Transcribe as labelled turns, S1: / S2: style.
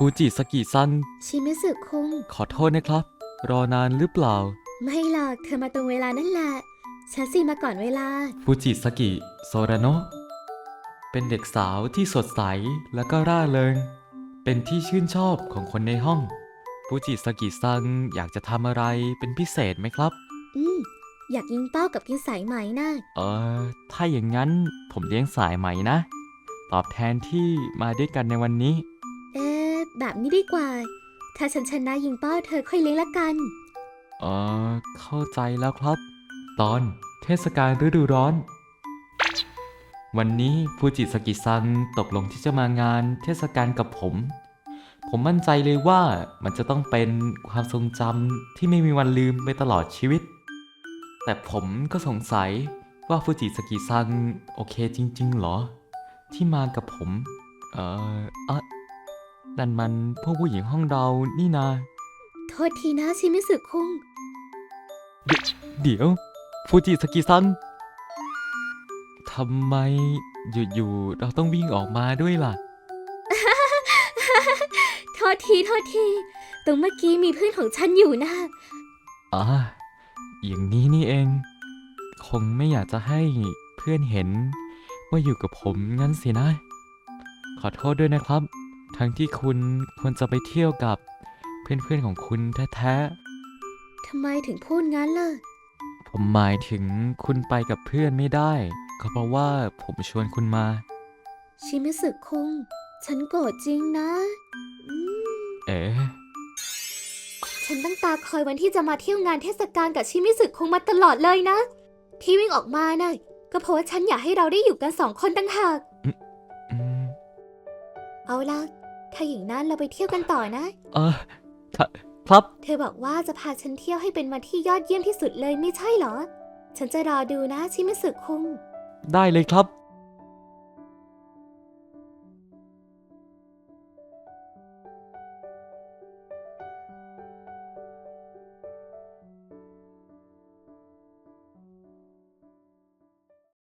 S1: ฟูจิสกิซัง
S2: ชิมิสึคุง
S1: ขอโทษนะครับ รอนานหรือเปล่า
S2: ไม่หรอกเธอมาตรงเวลานั่นแหละ ฉันสิมาก่อนเวลา
S1: ฟูจิสกิโซราโนะเป็นเด็กสาวที่สดใสและก็ร่าเริง เป็นที่ชื่นชอบของคนในห้อง ฟูจิสกิซังอยากจะทำอะไรเป็นพิเศษไหมครับ
S2: อืม อยากยิงเป้ากับกินสายไหมนะ
S1: เออ ถ้าอย่างนั้นผมเลี้ยงสายไหมนะ ตอบแทนที่มาด้วยกันในวันนี้
S2: เอ๊ะ แบบนี้ดีกว่า ถ้าฉันชนะยิงเป้าเธอค่อยเลี้ยงละกัน
S1: เออเข้าใจแล้วครับ ตอนเทศกาลฤดูร้อน วันนี้ฟูจิสกิซังตกลงที่จะมางานเทศกาลกับผม ผมมั่นใจเลยว่ามันจะต้องเป็นความทรงจำที่ไม่มีวันลืมไปตลอดชีวิต แต่ผมก็สงสัยว่าฟูจิสกิซังโอเคจริง ๆ หรอ ที่มากับผม เอออ นั่นมันพวกผู้หญิงห้องเรานี่นา
S2: โทษทีนะชิมิสึคุง
S1: เดี๋ยว ฟูจิสกิซังทำไมอยู่ๆเราต้องวิ่งออกมาด้วยล่ะ
S2: โทษทีโทษที ตรงเมื่อกี้มีเพื่อนของฉันอยู่นะ
S1: อ่าอย่างนี้นี่เอง คงไม่อยากจะให้เพื่อนเห็น ว่าอยู่กับผมงั้นสินะ ขอโทษด้วยนะครับ ทั้งที่คุณควรจะไปเที่ยวกับเพื่อนๆของคุณแท้
S2: ทำไมถึงพูดงั้นล่ะ
S1: ๆ ผมหมายถึงคุณไปกับเพื่อนไม่ได้ ก็เพราะว่าผมชวนคุณมา
S2: ชิมิสึคุง ฉันโกรธจริงนะอืม
S1: เอ๋
S2: ฉันตั้งตาคอยวันที่จะมาเที่ยวงานเทศกาลกับชิมิสึคุงมาตลอดเลยนะ ที่วิ่งออกมาน่ะก็เพราะว่าฉันอยากให้เราได้อยู่กันสองคนตั้งหาก
S1: อืม
S2: เอาล่ะ ถ้าอย่างนั้นเราไปเที่ยวกันต่อนะ
S1: เออครับครับ
S2: เธอบอกว่าจะพาฉันเที่ยวให้เป็นวันที่ยอดเยี่ยมที่สุดเลยไม่ใช่เหรอ ฉันจะรอดูนะชิมิสึคุง
S1: ได้เลยครับ